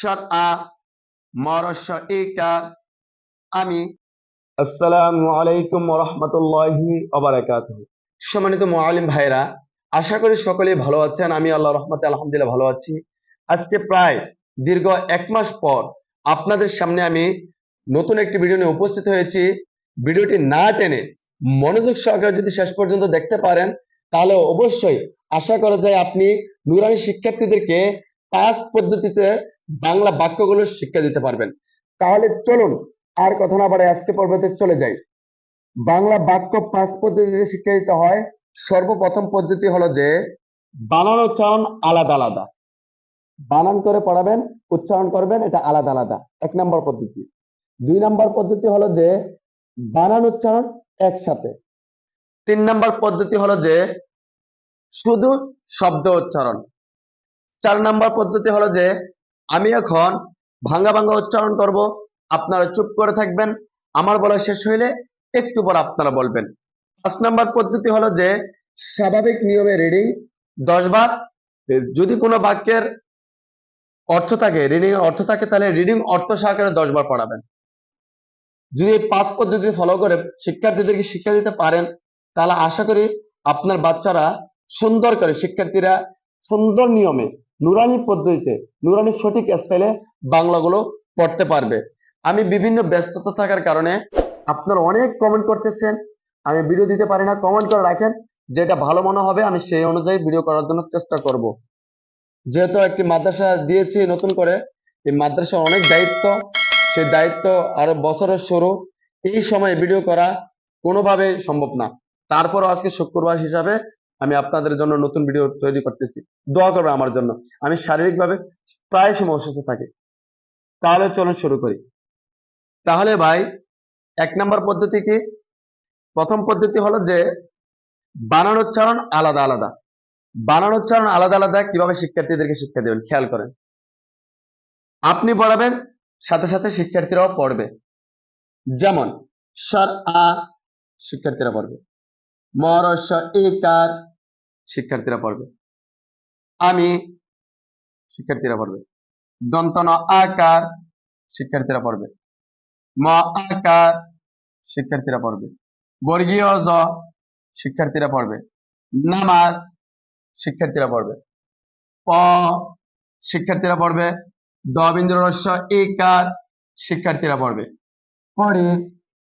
সর আ মরস ইকার আমি আসসালামু আলাইকুম রহমতুল্লাহি অবরাকাতুহু সম্মানিত মোয়ালিম ভাইরা আশা করি সকলেই ভালো আছেন। আমি আল্লাহ রহমতে আলহামদুলিল্লাহ ভালো আছি। আজকে প্রায় দীর্ঘ এক মাস পর আপনাদের সামনে আমি নতুন একটি ভিডিও নিয়ে উপস্থিত হয়েছি। ভিডিওটি না টেনে মনোযোগ সহকারে যদি শেষ পর্যন্ত দেখতে পারেন তাহলে অবশ্যই আশা করা যায় আপনি নুরানি শিক্ষার্থীদেরকে পাঁচ পদ্ধতিতে বাংলা বাক্যগুলো শিক্ষা দিতে পারবেন। তাহলে চলুন, আর কথা না বাড়ে আজকে পর্বতে চলে যাই। বাংলা বাক্য পাঁচ পদ্ধতিতে শিক্ষা দিতে হয়। সর্বপ্রথম পদ্ধতি হলো যে, বানান উচ্চারণ আলাদা আলাদা। বানান করে পড়াবেন, উচ্চারণ করবেন, এটা আলাদা আলাদা। এক নম্বর পদ্ধতি। দুই নম্বর পদ্ধতি হলো যে, বানান উচ্চারণ একসাথে। তিন নম্বর পদ্ধতি হলো যে, শুধু শব্দ উচ্চারণ। চার নম্বর পদ্ধতি হলো যে আমি এখন ভাঙ্গা ভাঙ্গা উচ্চারণ করব। আপনারা চুপ করে থাকবেন। আমার বলা শেষ হইলে একটু পর আপনারা বলবেন। পাঁচ নাম্বার পদ্ধতি হলো যে স্বাভাবিক নিয়মে রিডিং দশ বার। যদি কোনো বাক্যের অর্থ থাকে রিডিং এর অর্থ থাকে, তাহলে রিডিং অর্থ সহকারে দশ বার পড়াবেন। যদি এই পাঁচ পদ্ধতি ফলো করে শিক্ষার্থীদেরকে শিক্ষা দিতে পারেন, তাহলে আশা করি আপনার বাচ্চারা সুন্দর করে, শিক্ষার্থীরা সুন্দর নিয়মে নুরানি পদ্ধতিতে নুরানি সঠিক স্টাইলে বাংলাগুলো পড়তে পারবে। আমি বিভিন্ন ব্যস্ততা থাকার কারণে আপনারা অনেক কমেন্ট করতেছেন, আমি ভিডিও দিতে পারি না কমেন্ট করে রাখেন, যেটা ভালো মনে হবে, আমি সেই অনুযায়ী ভিডিও করার জন্য চেষ্টা করব। যেহেতু একটি মাদ্রাসা দিয়েছি নতুন করে, এই মাদ্রাসা অনেক দায়িত্ব, সেই দায়িত্ব আরও বছরের শুরু, এই সময় ভিডিও করা কোনোভাবে সম্ভব না। তারপরও আজকে শুক্রবার হিসাবে আমি আপনাদের জন্য নতুন ভিডিও তৈরি করতেছি। দোয়া করবে আমার জন্য। আমি শারীরিকভাবে প্রায় সময় অসুস্থ থাকি। তাহলে চলুন শুরু করি। তাহলে ভাই, এক নম্বর পদ্ধতি কি? প্রথম পদ্ধতি হলো যে বানান উচ্চারণ আলাদা আলাদা। বানান উচ্চারণ আলাদা আলাদা কীভাবে শিক্ষার্থীদেরকে শিক্ষা দেবেন? খেয়াল করেন। আপনি পড়াবেন, সাথে সাথে শিক্ষার্থীরাও পড়বে। যেমন, সর আ, শিক্ষার্থীরা পড়বে। মর মরস ইকার শিক্ষার্থীরা পড়বে। আমি শিক্ষার্থীরা পড়বে। দন্তন আকার শিক্ষার্থীরা পড়বে। ম আকার শিক্ষার্থীরা পড়বে। বর্গীয় জ শিক্ষার্থীরা পড়বে। নামাজ শিক্ষার্থীরা পড়বে। প শিক্ষার্থীরা পড়বে। দবিন্দ্র রস্য ইকার শিক্ষার্থীরা পড়বে। পরে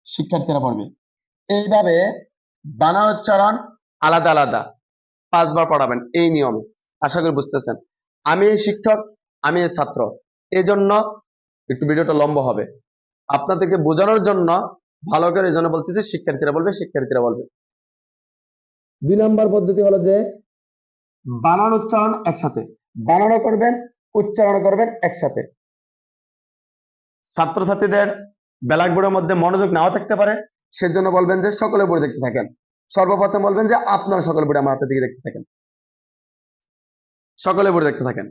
শিক্ষার্থীরা পড়বে। এইভাবে বানা উচ্চারণ আলাদা আলাদা। পাঁচবার পড়াবেন এই নিয়মে। আশা করি বুঝতেছেন। আমি শিক্ষক আমি ছাত্র। এই জন্য একটু ভিডিওটা লম্বা হবে। আপনাদেরকে বোঝানোর জন্য ভালো করে এই জন্য বলতেছি শিক্ষার্থীরা বলবে শিক্ষার্থীরা বলবে। দুই নম্বর পদ্ধতি হলো যে বানান উচ্চারণ একসাথে। বানানো করবেন উচ্চারণ করবেন একসাথে। ছাত্রছাত্রীদের ব্ল্যাকবোর্ডের মধ্যে মনোযোগ নাও থাকতে পারে সেজন্য বলবেন যে সকলে বোর্ড দেখতে থাকেন। সর্বপ্রথম বলবেন যে আপনারা সকলে বোর্ডে আমার হাতের দিকে দেখতে থাকেন। সকলে বোর্ড দেখতে থাকেন।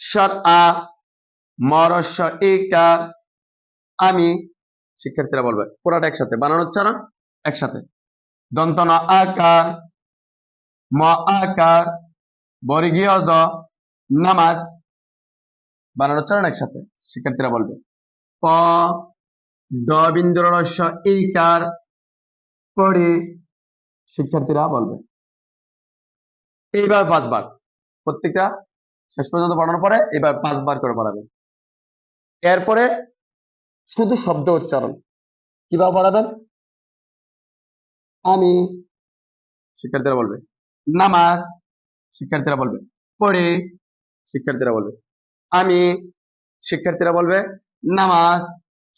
সর আ মরস ইকা আমি, শিক্ষার্থীরা বলবে, পুরাটা একসাথে, বানানো উচ্চারণ একসাথে। দন্তন আকার ম আকার বর্গীয় জ, নামাজ, বানানো উচ্চারণ একসাথে? শিক্ষার্থীরা বলবে। প, দ বিন্দু রস্য ইকার পড়ে শিক্ষার্থীরা বলবে। এইভাবে পাঁচবার। প্রত্যেকটা শেষ পর্যন্ত পড়ানোর পরে এবার পাঁচবার করে পড়াবেন এরপরে শুধু শব্দ উচ্চারণ। কীভাবে পড়াবেন? আমি, শিক্ষার্থীরা বলবে। নামাজ, শিক্ষার্থীরা বলবে। পড়ে, শিক্ষার্থীরা বলবে। আমি, শিক্ষার্থীরা বলবে। নামাজ,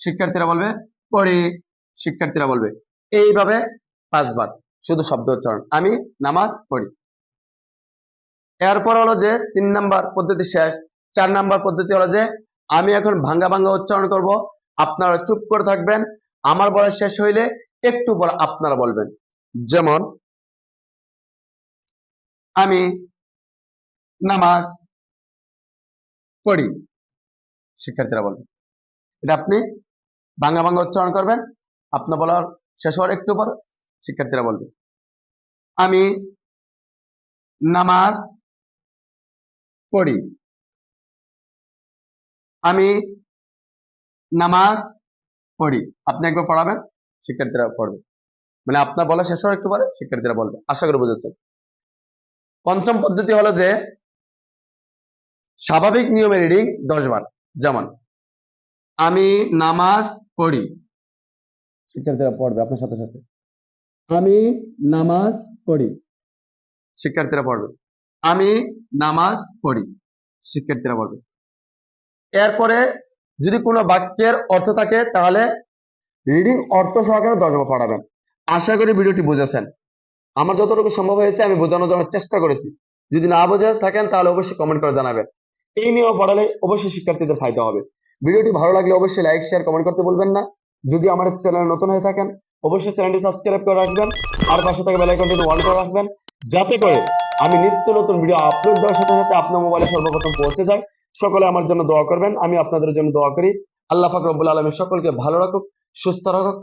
শিক্ষার্থীরা বলবে। পড়ে, শিক্ষার্থীরা বলবে। এইভাবে পাঁচবার, শুধু শব্দ উচ্চারণ। আমি নামাজ পড়ি। এরপর হলো যে তিন নাম্বার পদ্ধতি শেষ। চার নাম্বার পদ্ধতি হলো যে আমি এখন ভাঙ্গা ভাঙ্গা উচ্চারণ করব। আপনারা চুপ করে থাকবেন। আমার বয়স শেষ হইলে একটু পর আপনারা বলবেন। যেমন, আমি নামাজ পড়ি। শিক্ষার্থীরা বলবেন এটা আপনি ভাঙ্গা ভাঙ্গা উচ্চারণ করবেন। আপনার বলার শেষ হওয়ার একটু পর শিক্ষার্থীরা বলবে, আমি নামাজ পড়ি। আমি নামাজ পড়ি। আপনি একবার পড়াবেন, শিক্ষার্থীরা পড়বে। মানে আপনার বলা শেষ হওয়ার একটু পরে শিক্ষার্থীরা বলবে। আশা করে বুঝেছেন। পঞ্চম পদ্ধতি হলো যে, স্বাভাবিক নিয়মে রিডিং দশ বার। যেমন, আমি নামাজ পড়ি। শিক্ষার্থীরা পড়বে আপনার সাথে সাথে। আমি নামাজ পড়ি। শিক্ষার্থীরা পড়বে। আমি নামাজ পড়ি। শিক্ষার্থীরা পড়বে। এরপরে যদি কোনো বাক্যের অর্থ থাকে, তাহলে রিডিং অর্থ সহকারে দশবার পড়াবেন। আশা করি ভিডিওটি বুঝেছেন। আমার যতটুকু সম্ভব হয়েছে, আমি বোঝানোর জন্য চেষ্টা করেছি। যদি না বোঝে থাকেন, তাহলে অবশ্যই কমেন্ট করে জানাবেন। এই নিয়ম পড়ালে অবশ্যই শিক্ষার্থীদের ফায়দা হবে। ভিডিওটি ভালো লাগলে অবশ্যই লাইক শেয়ার কমেন্ট করতে বলবেন না। যদি আমার চ্যানেল নতুন হয়ে থাকেন, অবশ্যই চ্যানেলটি সাবস্ক্রাইব করে রাখবেন, আর পাশে থাকা বেল আইকনটি অন করে রাখবেন, যাতে করে আমি নিত্য নতুন ভিডিও আপলোড দেওয়ার সাথে সাথে আপনার মোবাইলে সর্বপ্রথম পৌঁছে যায়। সকলে আমার জন্য দোয়া করবেন, আমি আপনাদের জন্য দোয়া করি। আল্লাহ ফাকরবুল আলমী সকলকে ভালো রাখুক, সুস্থ রাখুক